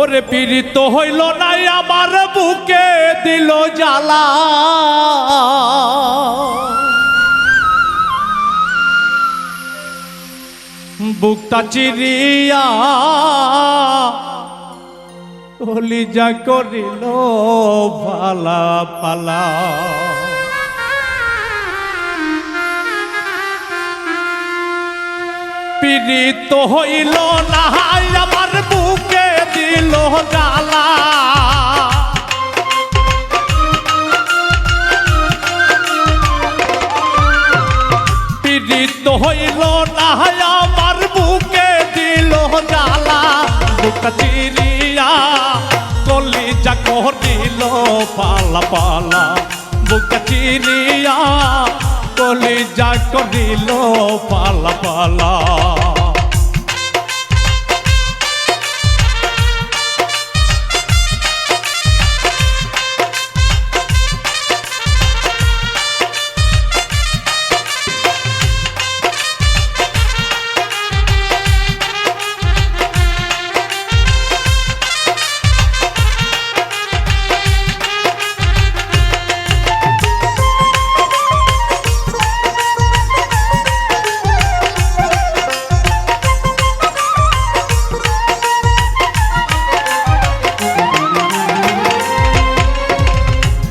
ওরে পীড়িত হইল নাই, আমার বুকে দিল জ্বালা। বুকটা চিরিয়া যা করিল পালা পালা। পীড়িত হইল না দিল জ্বালা পীড়িত হইল না আমার বুকে দিল জ্বালা। বুকটা চিরিয়া কলি যা করিল পালা পালা। বুকটা চিরিয়া পালা পালা।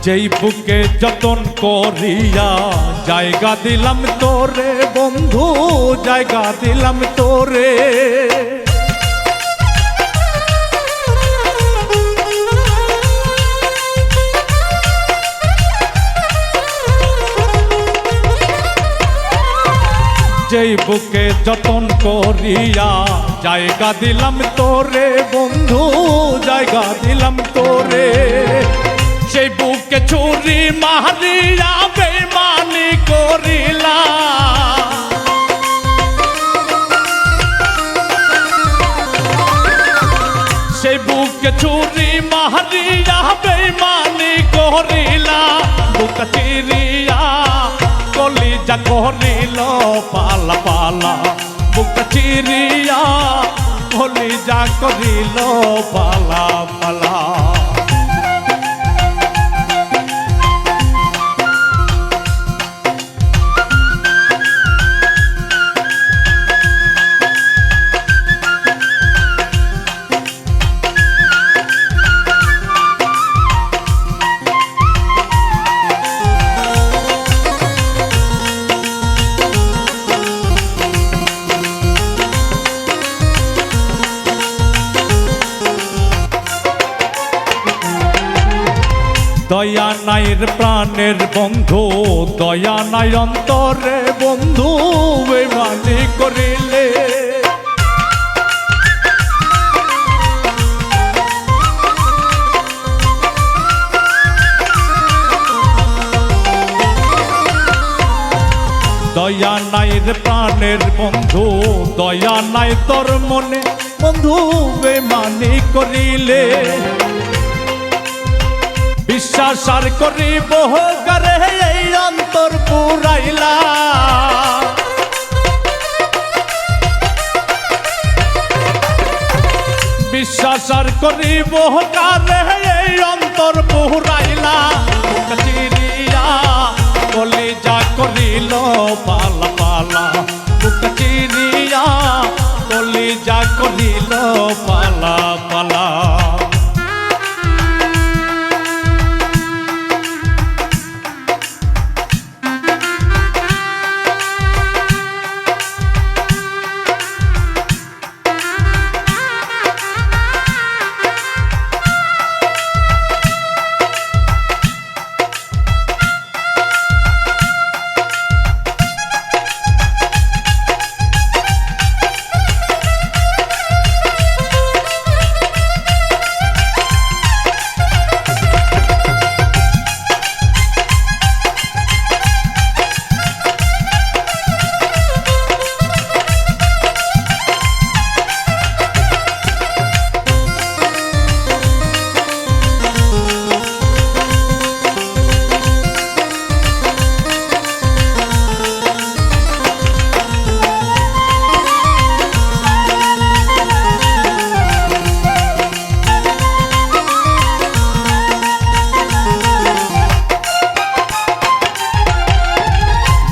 যেই বুকে যতন করিয়া জায়গা দিলাম তোরে, বন্ধু, জায়গা দিলাম তোরে। যেই বুকে যতন করিয়া জায়গা দিলাম তোরে, বন্ধু, জায়গা দিলাম তোরে। সেই বুকে ছুরি মারিয়া বেমানি করিলা। সেই বুকে ছুরি মারিয়া বেমানি করিলা। বুক চিরিয়া কলি যা করিল, পালা পালা। বুক চিরিয়া কলি যা করিল, পালা পালা। দয়া নাইর প্রাণের বন্ধু, দয়া নাই অন্তরে বন্ধু বেমানি করিলে। দয়া নাই প্রাণের বন্ধু, দয়া নাই তোর মনে, বন্ধু বেমানি করিলে। বিশ্বাস আর করিব করে এই অন্তর পুরাইলা। বিশ্বাস আর করিব কারে এই অন্তর পুরাইলা। চিরিয়া কলি যা করিল পালা পালা। বুক চিরিয়া কলি যা করিল পালা।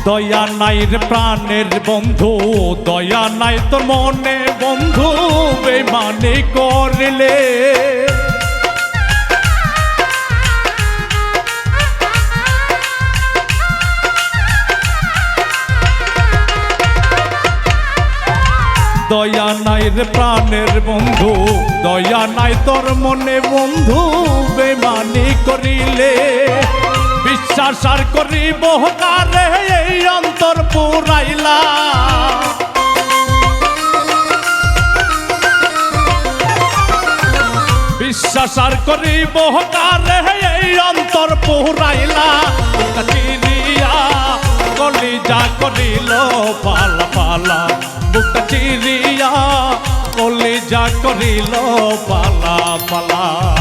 দয়া নাই রে প্রাণের বন্ধু, দয়া নাই তোর মনে বন্ধু, বেমানি করলে। দয়া নাই রে প্রাণের বন্ধু, দয়া নাই তোর মনে বন্ধু, বেমানি করিলে। বিশ্বাস আর কারে, এই অন্তর পুরাইলা। বিশ্বাস আর কারে, এই অন্তর পুরাইলা। চিরিয়া কলিজা করিল, পালা পালা। চিরিয়া কলিজা করিল, পালা পালা।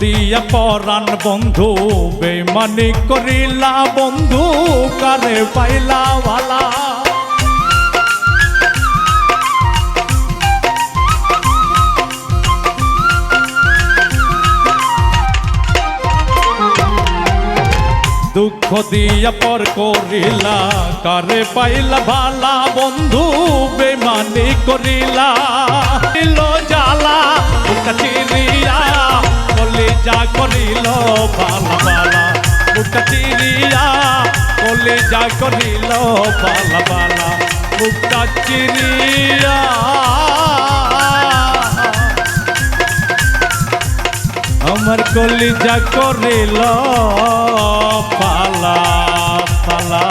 দিয়া পরাণ বন্ধু, বেমানি করিলা বন্ধু, কারে পাইলা ভালা দুঃখ দিয়া পর করিলা, কারে পাইলা ভালা বন্ধু, বেমানি করিলা। জালা চিরিয়া কলি যা করিল ভালা ভালা বুকা চিরিয়া কলি যা করিল ভালা ভালা বুকা চিরিয়া। আমার কলিজা করিল পালা পালা